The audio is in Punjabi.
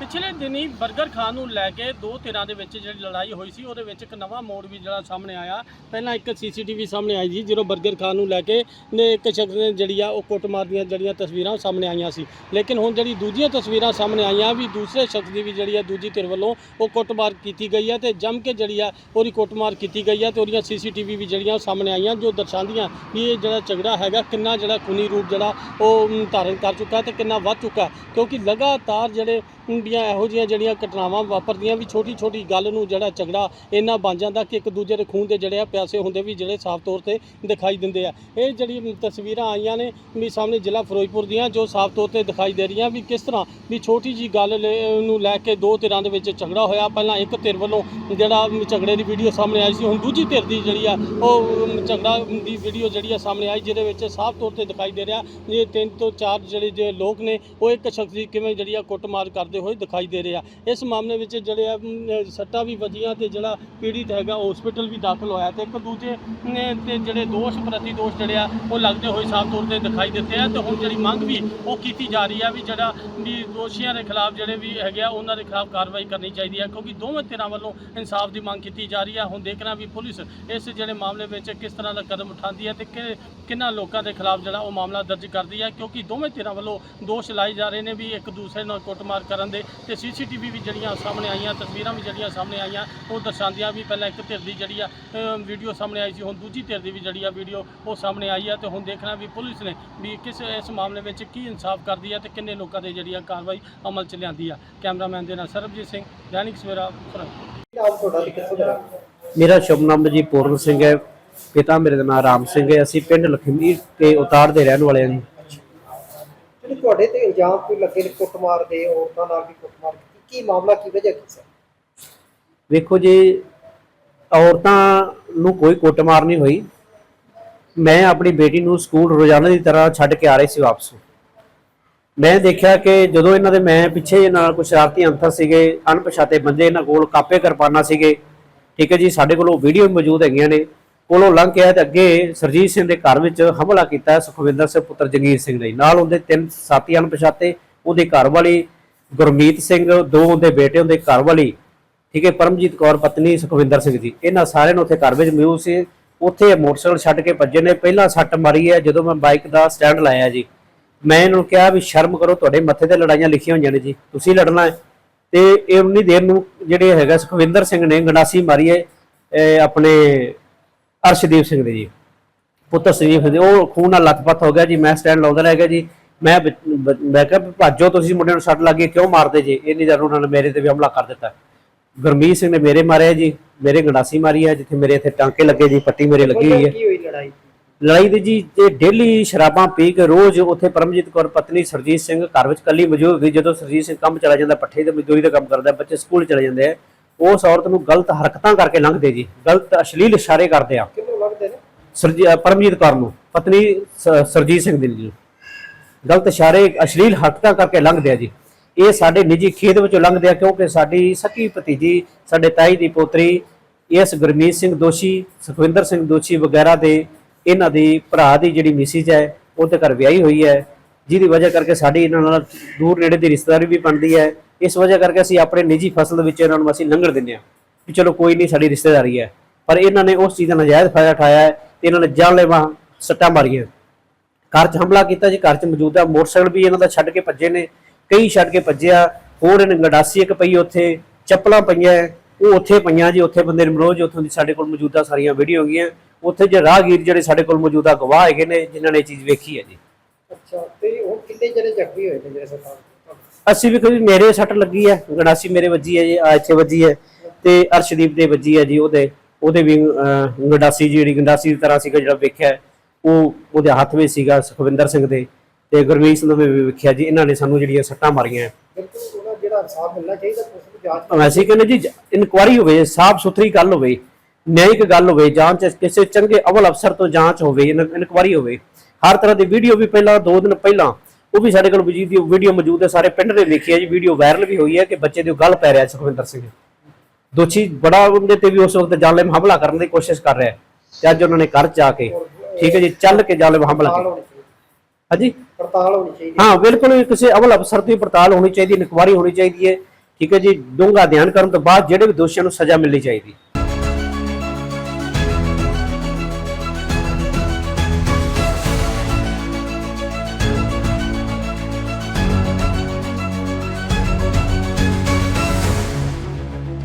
ਪਿਛਲੇ ਦਿਨੀ 버ਗਰ ਖਾਨ ਨੂੰ ਲੈ ਕੇ ਦੋ ਧਿਰਾਂ ਦੇ ਵਿੱਚ ਜਿਹੜੀ ਲੜਾਈ ਹੋਈ ਸੀ, ਉਹਦੇ ਵਿੱਚ ਇੱਕ ਨਵਾਂ ਮੋੜ ਵੀ ਜਿਹੜਾ ਸਾਹਮਣੇ ਆਇਆ। ਪਹਿਲਾਂ ਇੱਕ ਸੀਸੀਟੀਵੀ ਸਾਹਮਣੇ ਆਈ ਸੀ, ਜਦੋਂ 버ਗਰ ਖਾਨ ਨੂੰ ਲੈ ਕੇ ਨੇ ਇੱਕ ਸ਼ਖਸ ਨੇ ਜਿਹੜੀ ਆ, ਉਹ ਕੁੱਟਮਾਰ ਦੀਆਂ ਜਿਹੜੀਆਂ ਤਸਵੀਰਾਂ ਉਹ ਸਾਹਮਣੇ ਆਈਆਂ ਸੀ। ਲੇਕਿਨ ਹੁਣ ਜਿਹੜੀ ਦੂਜੀਆਂ ਤਸਵੀਰਾਂ ਸਾਹਮਣੇ ਆਈਆਂ ਵੀ, ਦੂਸਰੇ ਸ਼ਖਸ ਦੀ ਵੀ ਜਿਹੜੀ ਆ, ਦੂਜੀ ਧਿਰ ਵੱਲੋਂ ਉਹ ਕੁੱਟਮਾਰ ਕੀਤੀ ਗਈ ਹੈ ਤੇ ਜੰਮ ਕੇ ਜਿਹੜੀ ਆ, ਉਹਦੀ ਕੁੱਟਮਾਰ ਕੀਤੀ ਗਈ ਹੈ ਤੇ ਉਹਦੀਆਂ ਸੀਸੀਟੀਵੀ ਵੀ ਜਿਹੜੀਆਂ ਉਹ ਸਾਹਮਣੇ ਆਈਆਂ, ਜੋ ਦਰਸਾਉਂਦੀਆਂ ਵੀ ਇਹ ਜਿਹੜਾ ਝਗੜਾ ਹੈਗਾ, ਕਿੰਨਾ ਜਿਹੜਾ ਖੂਨੀ ਰੂਪ ਜਿਹੜਾ ਉਹ ਧਾਰਨ ਕਰ ਚੁੱਕਾ ਤੇ ਕਿੰਨਾ ਵੱਧ ਚੁੱਕਾ। ਕਿਉਂਕਿ ਲਗਾਤਾਰ ਜਿਹੜੇ ਦੀਆਂ ਇਹੋ ਜਿਹੀਆਂ ਜਿਹੜੀਆਂ ਘਟਨਾਵਾਂ ਵਾਪਰਦੀਆਂ ਵੀ ਛੋਟੀ ਛੋਟੀ ਗੱਲ ਨੂੰ ਜਿਹੜਾ ਝਗੜਾ ਇੰਨਾ ਬਣ ਜਾਂਦਾ ਕਿ ਇੱਕ ਦੂਜੇ ਦੇ ਖੂਨ ਦੇ ਜਿਹੜੇ ਆ ਪਿਆਸੇ ਹੁੰਦੇ ਵੀ ਜਿਹੜੇ ਸਾਫ਼ ਤੌਰ ਤੇ ਦਿਖਾਈ ਦਿੰਦੇ ਆ। ਇਹ ਜਿਹੜੀ ਤਸਵੀਰਾਂ ਆਈਆਂ ਨੇ ਵੀ ਸਾਹਮਣੇ ਜ਼ਿਲ੍ਹਾ ਫਿਰੋਜ਼ਪੁਰ ਦੀਆਂ ਜੋ ਸਾਫ਼ ਤੌਰ ਤੇ ਦਿਖਾਈ ਦੇ ਰਹੀਆਂ ਵੀ ਕਿਸ ਤਰ੍ਹਾਂ ਵੀ ਛੋਟੀ ਜੀ ਗੱਲ ਲੈ- ਨੂੰ ਲੈ ਕੇ ਦੋ ਧਿਰਾਂ ਦੇ ਵਿੱਚ ਝਗੜਾ ਹੋਇਆ। ਪਹਿਲਾਂ ਇੱਕ ਧਿਰ ਵੱਲੋਂ ਜਿਹੜਾ ਝਗੜੇ ਦੀ ਵੀਡੀਓ ਸਾਹਮਣੇ ਆਈ ਸੀ, ਹੁਣ ਦੂਜੀ ਧਿਰ ਦੀ ਜਿਹੜੀ ਆ ਉਹ ਝਗੜਾ ਦੀ ਵੀਡੀਓ ਜਿਹੜੀ ਆ ਸਾਹਮਣੇ ਆਈ ਜਿਹਦੇ ਵਿੱਚ ਸਾਫ਼ ਤੌਰ ਤੇ ਦਿਖਾਈ ਦੇ ਰਿਹਾ। ਇਹ ਤਿੰਨ ਤੋਂ ਚਾਰ ਜਿਹੜੇ ਜੇ ਲੋਕ ਨੇ, ਉਹ ਇੱਕ ਸ਼ਖਸ ਦੀ ਕਿਵੇਂ ਜਿਹੜੀ ਆ ਕੁੱਟਮਾਰ ਕਰਦੇ ਹੋਏ ਦਿਖਾਈ ਦੇ ਰਿਹਾ। ਇਸ ਮਾਮਲੇ ਵਿੱਚ ਜਿਹੜੇ ਆ ਮ, ਸੱਟਾਂ ਵੀ ਵੱਜੀਆਂ ਤੇ ਜਿਹੜਾ ਪੀੜਿਤ ਹੈਗਾ ਹਸਪੀਟਲ ਵੀ ਦਾਖਲ ਹੋਇਆ ਤੇ ਇੱਕ ਦੂਜੇ ਨੇ ਤੇ ਜਿਹੜੇ ਦੋਸ਼ ਪ੍ਰਤੀ ਦੋਸ਼ ਜਿਹੜੇ ਆ ਉਹ ਲੱਗਦੇ ਹੋਏ ਸਾਫ਼ ਤੌਰ ਤੇ ਦਿਖਾਈ ਦਿੱਤੇ ਆ ਤੇ ਹੁਣ ਜਿਹੜੀ ਮੰਗ ਵੀ ਉਹ ਕੀਤੀ ਜਾ ਰਹੀ ਆ ਵੀ ਜਿਹੜਾ ਵੀ ਦੋਸ਼ੀਆਂ ਦੇ ਖਿਲਾਫ ਜਿਹੜੇ ਵੀ ਹੈਗੇ ਆ ਉਹਨਾਂ ਦੇ ਖਿਲਾਫ ਕਾਰਵਾਈ ਕਰਨੀ ਚਾਹੀਦੀ ਹੈ ਕਿਉਂਕਿ ਦੋਵੇਂ ਧਿਰਾਂ ਵੱਲੋਂ ਇਨਸਾਫ ਦੀ ਮੰਗ ਕੀਤੀ ਜਾ ਰਹੀ ਆ। ਹੁਣ ਦੇਖਣਾ ਵੀ ਪੁਲਿਸ ਇਸ ਜਿਹੜੇ ਮਾਮਲੇ ਵਿੱਚ ਕਿਸ ਤਰ੍ਹਾਂ ਦਾ ਕਦਮ ਉਠਾਉਂਦੀ ਹੈ ਤੇ ਕਿ ਕਿੰਨਾ ਲੋਕਾਂ ਦੇ ਖਿਲਾਫ ਜਿਹੜਾ ਉਹ ਮਾਮਲਾ ਦਰਜ ਕਰਦੀ ਹੈ ਕਿਉਂਕਿ ਦੋਵੇਂ ਧਿਰਾਂ ਵੱਲੋਂ ਦੋਸ਼ ਲਾਏ ਜਾ ਰਹੇ ਨੇ ਵੀ ਇੱਕ ਦੂਸਰੇ ਨਾਲ ਕੁੱਟਮਾਰ ਕਰਨ ਦੇ ਤੇ ਸੀਸੀਟੀਵੀ ਵੀ ਜਿਹੜੀਆਂ ਸਾਹਮਣੇ ਆਈਆਂ ਤਸਵੀਰਾਂ ਵੀ ਜਿਹੜੀਆਂ ਸਾਹਮਣੇ ਆਈਆਂ ਉਹ ਦਰਸਾਉਂਦੀਆਂ ਵੀ ਪਹਿਲਾਂ ਇੱਕ ਧਿਰ ਦੀ ਜਿਹੜੀ ਆ ਵੀਡੀਓ ਸਾਹਮਣੇ ਆਈ ਸੀ ਹੁਣ ਦੂਜੀ ਧਿਰ ਦੀ ਵੀ ਜਿਹੜੀ ਆ ਵੀਡੀਓ ਉਹ ਸਾਹਮਣੇ ਆਈ ਆ ਤੇ ਹੁਣ ਦੇਖਣਾ ਵੀ ਪੁਲਿਸ ਨੇ ਵੀ ਕਿਸ ਇਸ ਮਾਮਲੇ ਵਿੱਚ ਕੀ ਇਨਸਾਫ ਕਰਦੀ ਹੈ ਤੇ ਕਿੰਨੇ ਲੋਕਾਂ ਦੇ ਜਿਹੜੀ ਆ ਕਾਰਵਾਈ ਅਮਲ ਚ ਲਿਆਂਦੀ ਆ। ਕੈਮਰਾਮੈਨ ਦੇ ਨਾਲ ਸਰਬਜੀਤ ਸਿੰਘ ਦੈਨਿਕ ਸਵੇਰਾ ਤੇ ਮੇਰਾ ਸ਼ੁਭ ਨਾਮ ਜੀ ਪੂਰਨ ਸਿੰਘ ਹੈ ਪਿਤਾ ਮੇਰੇ ਦਾ ਨਾਮ ਰਾਮ ਸਿੰਘ ਹੈ ਅਸੀਂ ਪਿੰਡ ਲਖਮੀ ਕੇ ਉਤਾਰ ਦੇ ਰਹਿਣ ਵਾਲੇ ਹਾਂ ਜੀ। ਜਿਹੜੇ ਤੁਹਾਡੇ ਤੇ ਇਲਜ਼ਾਮ ਕੋਈ ਲੱਗੇ ਨੇ ਕੁੱਟਮਾਰ ਦੇ ਔਰਤਾਂ ਨਾਲ ਵੀ ਕੁੱਟਮਾਰ ਕੀਤੀ ਕੀ ਮਾਮਲਾ ਕੀ ਵਜ੍ਹਾ ਕੀ ਸਰ ਵੇਖੋ ਜੀ, ਔਰਤਾਂ ਨੂੰ ਕੋਈ ਕੁੱਟਮਾਰ ਨਹੀਂ ਹੋਈ। ਮੈਂ ਆਪਣੀ ਬੇਟੀ ਨੂੰ ਸਕੂਲ ਰੋਜ਼ਾਨਾ ਦੀ ਤਰ੍ਹਾਂ ਛੱਡ ਕੇ ਆ ਰਹੀ ਸੀ ਵਾਪਸ। ਮੈਂ ਦੇਖਿਆ ਕਿ ਜਦੋਂ ਇਹਨਾਂ ਦੇ ਮੈਂ ਪਿੱਛੇ ਇਹਨਾਂ ਨਾਲ ਕੁਝ ਸ਼ਰਾਰਤੀ ਅੰਤਰ ਸੀਗੇ, ਅਣਪਛਾਤੇ ਬੰਦੇ ਇਹਨਾਂ ਕੋਲ ਕਾਪੇ ਕਿਰਪਾਨਾਂ ਸੀਗੇ। ਠੀਕ ਹੈ ਜੀ, ਸਾਡੇ ਕੋਲ ਉਹ ਵੀਡੀਓ ਮੌਜੂਦ ਹੈਗੀਆਂ ਨੇ। ਕੋਲੋਂ ਲੰਘ ਕੇ ਆਏ ਤੇ ਅੱਗੇ ਸਰਜੀਤ ਸਿੰਘ ਦੇ ਘਰ ਵਿੱਚ ਹਮਲਾ ਕੀਤਾ ਸੁਖਵਿੰਦਰ ਸਿੰਘ ਪੁੱਤਰ ਜਗੀਰ ਸਿੰਘ ਨੇ ਨਾਲ ਉਹਦੇ ਤਿੰਨ ਸਾਥੀ ਅਣਪਛਾਤੇ, ਉਹਦੇ ਘਰ ਵਾਲੀ ਗੁਰਮੀਤ ਸਿੰਘ, ਦੋ ਉਹਦੇ ਬੇਟੇ, ਉਹਦੇ ਘਰ ਵਾਲੀ, ਠੀਕ ਹੈ, ਪਰਮਜੀਤ ਕੌਰ ਪਤਨੀ ਸੁਖਵਿੰਦਰ ਸਿੰਘ ਜੀ। ਇਹਨਾਂ ਸਾਰਿਆਂ ਨੂੰ ਉੱਥੇ ਘਰ ਵਿੱਚ ਮੌਜੂਦ ਸੀ। ਉੱਥੇ ਮੋਟਰਸਾਈਕਲ ਛੱਡ ਕੇ ਭੱਜੇ ਨੇ। ਪਹਿਲਾਂ ਸੱਟ ਮਾਰੀ ਹੈ, ਜਦੋਂ ਮੈਂ ਬਾਈਕ ਦਾ ਸਟੈਂਡ ਲਾਇਆ ਜੀ। ਮੈਂ ਇਹਨਾਂ ਨੂੰ ਕਿਹਾ ਵੀ ਸ਼ਰਮ ਕਰੋ, ਤੁਹਾਡੇ ਮੱਥੇ ਤੇ ਲੜਾਈਆਂ ਲਿਖੀਆਂ ਹੋਈਆਂ ਨੇ ਜੀ। ਤੁਸੀਂ ਲੜਨਾ ਹੈ। ਤੇ ਇਹ ਉਨੀ ਦੇਰ ਨੂੰ ਜਿਹੜੇ ਹੈਗਾ ਸੁਖਵਿੰਦਰ ਸਿੰਘ ਨੇ ਗੰਡਾਸੀ ਮਾਰੀ ਹੈ ਆਪਣੇ ਅਰਸ਼ਦੀਪ ਸਿੰਘ ਦੇ ਜੀ। ਪੁੱਤਰ ਸਿੰਘ ਦੇ ਉਹ ਖੂਨ ਨਾਲ ਲੱਤਪੱਤ ਹੋ ਗਿਆ ਜੀ ਮੈਂ ਸਟੈਂਡ ਲਾਉਂਦਾ ਰਹਿ ਗਿਆ ਜੀ। ਮੈਂ ਮੈਂ ਕਿਹਾ ਭੱਜੋ ਤੁਸੀਂ ਮੁੰਡੇ ਨੂੰ ਸੱਟ ਲੱਗੀ ਕਿਉਂ ਮਾਰਦੇ ਜੀ? ਇੰਨੀ ਦੇਰ ਉਹਨਾਂ ਨੇ ਮੇਰੇ ਤੇ ਵੀ ਹਮਲਾ ਕਰ ਦਿੱਤਾ। ਗੁਰਮੀਤ ਸਿੰਘ ਨੇ ਮੇਰੇ ਮਾਰਿਆ ਜੀ ਮੇਰੇ ਗੰਡਾਸੀ ਮਾਰੀ ਹੈ ਜਿੱਥੇ ਮੇਰੇ ਇੱਥੇ ਟਾਂਕੇ ਲੱਗੇ ਜੀ ਪੱਟੀ ਮੇਰੇ ਲੱਗੀ ਹੋਈ ਹੈ ਕੀ ਹੋਈ ਲੜਾਈ? ਲੜਾਈ ਦੀ ਜੀ ਇਹ ਡੇਲੀ ਸ਼ਰਾਬਾਂ ਪੀ ਕੇ ਰੋਜ਼ ਉੱਥੇ ਪਰਮਜੀਤ ਕੌਰ ਪਤਨੀ ਸਰਜੀਤ ਸਿੰਘ ਘਰ ਵਿੱਚ ਕੱਲੀ ਮੌਜੂਦ ਹੁੰਦੀ ਜਦੋਂ ਸਰਜੀਤ ਸਿੰਘ ਕੰਮ ਚਲਾ ਜਾਂਦਾ ਪੱਠੇ ਤੇ ਮਜ਼ਦੂਰੀ ਦਾ ਕੰਮ ਕਰਦਾ ਬੱਚੇ ਸਕੂਲ ਚਲੇ ਜਾਂਦੇ ਆ। ਉਸ ਔਰਤ ਨੂੰ ਗਲਤ ਹਰਕਤਾਂ ਕਰਕੇ ਲੰਘਦੇ ਜੀ ਗਲਤ ਅਸ਼ਲੀਲ ਇਸ਼ਾਰੇ ਕਰਦੇ ਆ। ਕਿੰਨੂੰ ਲੱਗਦੇ ਨੇ? ਸਰਜੀ ਅ, ਪਰਮਜੀਤ ਕੌਰ ਨੂੰ ਪਤਨੀ ਸਰਜੀਤ ਸਿੰਘ ਦੀ ਜੀ। ਗਲਤ ਇਸ਼ਾਰੇ ਅਸ਼ਲੀਲ ਹਰਕਤਾਂ ਕਰਕੇ ਲੰਘਦੇ ਆ ਜੀ। ਇਹ ਸਾਡੇ ਨਿੱਜੀ ਖੇਤ ਵਿੱਚੋਂ ਲੰਘਦੇ ਆ ਕਿਉਂਕਿ ਸਾਡੀ ਸਕੀ ਭਤੀਜੀ ਸਾਡੇ ਤਾਈ ਦੀ ਪੋਤਰੀ ਇਸ ਗੁਰਮੀਤ ਸਿੰਘ ਦੋਸ਼ੀ ਸੁਖਵਿੰਦਰ ਸਿੰਘ ਦੋਸ਼ੀ ਵਗੈਰਾ ਦੇ ਇਹਨਾਂ ਦੀ ਭਰਾ ਦੀ ਜਿਹੜੀ ਮਿਸਿਜ ਹੈ ਉਹਦੇ ਘਰ ਵਿਆਹੀ ਹੋਈ ਹੈ। ਜਿਹਦੀ ਵਜ੍ਹਾ ਕਰਕੇ ਸਾਡੀ ਇਹਨਾਂ ਨਾਲ ਦੂਰ ਨੇੜੇ ਦੀ ਰਿਸ਼ਤੇਦਾਰੀ ਵੀ ਬਣਦੀ ਹੈ। ਇਸ ਵਜ੍ਹਾ ਕਰਕੇ ਅਸੀਂ ਆਪਣੇ ਨਿੱਜੀ ਫਸਲ ਦੇ ਵਿੱਚ ਇਹਨਾਂ ਨੂੰ ਅਸੀਂ ਲੰਘਣ ਦਿੰਦੇ ਹਾਂ ਵੀ ਚਲੋ ਕੋਈ ਨਹੀਂ, ਸਾਡੀ ਰਿਸ਼ਤੇਦਾਰੀ ਹੈ। ਪਰ ਇਹਨਾਂ ਨੇ ਉਸ ਚੀਜ਼ ਦਾ ਨਜਾਇਜ਼ ਫਾਇਦਾ ਉਠਾਇਆ ਹੈ ਤੇ ਇਹਨਾਂ ਨੇ ਜਾਨਲੇਵਾ ਸੱਟਾਂ ਮਾਰੀਆਂ। ਘਰ 'ਚ ਹਮਲਾ ਕੀਤਾ ਜੀ, ਘਰ 'ਚ ਮੌਜੂਦਾ ਮੋਟਰਸਾਈਕਲ ਵੀ ਇਹਨਾਂ ਦਾ ਛੱਡ ਕੇ ਭੱਜੇ ਨੇ, ਕਈ ਛੱਡ ਕੇ ਭੱਜਿਆ। ਹੋਰ ਇਹਨਾਂ ਗੰਡਾਸੀ ਇੱਕ ਪਈ ਉੱਥੇ, ਚੱਪਲਾਂ ਪਈਆਂ, ਉਹ ਉੱਥੇ ਪਈਆਂ ਜੀ, ਉੱਥੇ ਬੰਦੇ ਨਿਮਰੋਜ ਉੱਥੋਂ ਦੀ ਸਾਡੇ ਕੋਲ ਮੌਜੂਦਾ ਸਾਰੀਆਂ ਵੀਡੀਓ ਹੈਗੀਆਂ। ਉੱਥੇ ਜੇ ਰਾਹਗੀਰ ਜਿਹੜੇ ਸਾਡੇ ਕੋਲ ਮੌਜੂਦਾ ਗਵਾਹ ਹੈਗੇ ਨੇ, ਜਿਨ੍ਹਾਂ ਨੇ ਇਹ ਚੀਜ਼ ਵੇਖੀ ਹੈ ਜੀ। ਅੱਛਾ ਤੇ ਹੁਣ ਕਿੰਨੇ ਜਣੇ ਜ਼ਖਮੀ ਹੋਏ ਨੇ ਜਿਹੜੇ ਸਰਕਾਰ ਅਸੀਂ ਵੀ ਕਦੀ ਮੇਰੇ ਸੱਟ ਲੱਗੀ ਹੈ ਗੰਡਾਸੀ ਮੇਰੇ ਵੱਜੀ ਹੈ ਜੀ ਆ ਇੱਥੇ ਵੱਜੀ ਹੈ ਤੇ ਅਰਸ਼ਦੀਪ ਦੇ ਵੱਜੀ ਹੈ ਜੀ ਉਹਦੇ ਉਹਦੇ ਵੀ ਗੰਡਾਸੀ ਜਿਹੜੀ ਗੰਡਾਸੀ ਦੀ ਤਰ੍ਹਾਂ ਸੀਗਾ ਜਿਹੜਾ ਵੇਖਿਆ ਉਹ ਉਹਦੇ ਹੱਥ ਵਿੱਚ ਸੀਗਾ ਸੁਖਵਿੰਦਰ ਸਿੰਘ ਦੇ ਤੇ ਗੁਰਮੀਤ ਸਿੰਘ ਦੇ ਵੀ ਵੇਖਿਆ ਜੀ ਇਹਨਾਂ ਨੇ ਸਾਨੂੰ ਜਿਹੜੀਆਂ ਸੱਟਾਂ ਮਾਰੀਆਂ। ਬਿਲਕੁਲ ਉਹਦਾ ਜਿਹੜਾ ਇਨਸਾਫ ਮਿਲਣਾ ਚਾਹੀਦਾ ਪੁਲਿਸ ਨੂੰ ਜਾਂਚ ਅਸੀਂ ਕਹਿੰਦੇ ਜੀ ਇਨਕੁਆਰੀ ਹੋਵੇ ਸਾਫ਼ ਸੁਥਰੀ ਗੱਲ ਹੋਵੇ ਨਿਆਂਇਕ ਗੱਲ ਹੋਵੇ ਜਾਂਚ ਕਿਸੇ ਚੰਗੇ ਅਵਲ ਅਫਸਰ ਤੋਂ ਜਾਂਚ ਹੋਵੇ ਇਨਕੁਆਰੀ ਹੋਵੇ ਹਰ ਤਰ੍ਹਾਂ ਦੀ ਵੀਡੀਓ ਵੀ ਪਹਿਲਾਂ ਦੋ ਦਿਨ ਪਹਿਲਾਂ ਉਹ ਵੀ ਸਾਡੇ ਕੋਲ ਵਜੀਦ ਦੀ ਵੀਡੀਓ ਮੌਜੂਦ ਹੈ ਸਾਰੇ ਪਿੰਡ ਨੇ ਵੇਖੀ ਹੈ ਜੀ ਵੀਡੀਓ ਵਾਇਰਲ ਵੀ ਹੋਈ ਹੈ ਕਿ ਬੱਚੇ ਦੇ ਗੱਲ ਪੈ ਰਿਹਾ ਸੁਖਵਿੰਦਰ ਸਿੰਘ। ਦੋਸ਼ੀ ਬੜਾ ਉਹਦੇ ਤੇ ਵੀ ਉਸ ਵਕਤ ਜਾਨਲੇਵਾ ਹਮਲਾ ਕਰਨ ਦੀ ਕੋਸ਼ਿਸ਼ ਕਰ ਰਿਹਾ ਤੇ ਅੱਜ ਉਹਨਾਂ ਨੇ ਘਰ ਚ ਆ ਕੇ ਠੀਕ ਹੈ ਜੀ ਚੱਲ ਕੇ ਜਾਨਲੇਵਾ ਹਮਲਾ ਕੀਤਾ। ਹਾਂਜੀ? ਪੜਤਾਲ ਹੋਣੀ ਚਾਹੀਦੀ ਹਾਂ। ਬਿਲਕੁਲ ਕਿਸੇ ਅਵਲ ਅਫਸਰ ਦੀ ਪੜਤਾਲ ਹੋਣੀ ਚਾਹੀਦੀ ਇਨਕੁਆਰੀ ਹੋਣੀ ਚਾਹੀਦੀ ਹੈ ਠੀਕ ਹੈ ਜੀ ਡੂੰਘਾ ਅਧਿਐਨ ਕਰਨ ਤੋਂ ਬਾਅਦ ਜਿਹੜੇ ਵੀ ਦੋਸ਼ੀਆਂ ਨੂੰ ਸਜ਼ਾ ਮਿਲਣੀ ਚਾਹੀਦੀ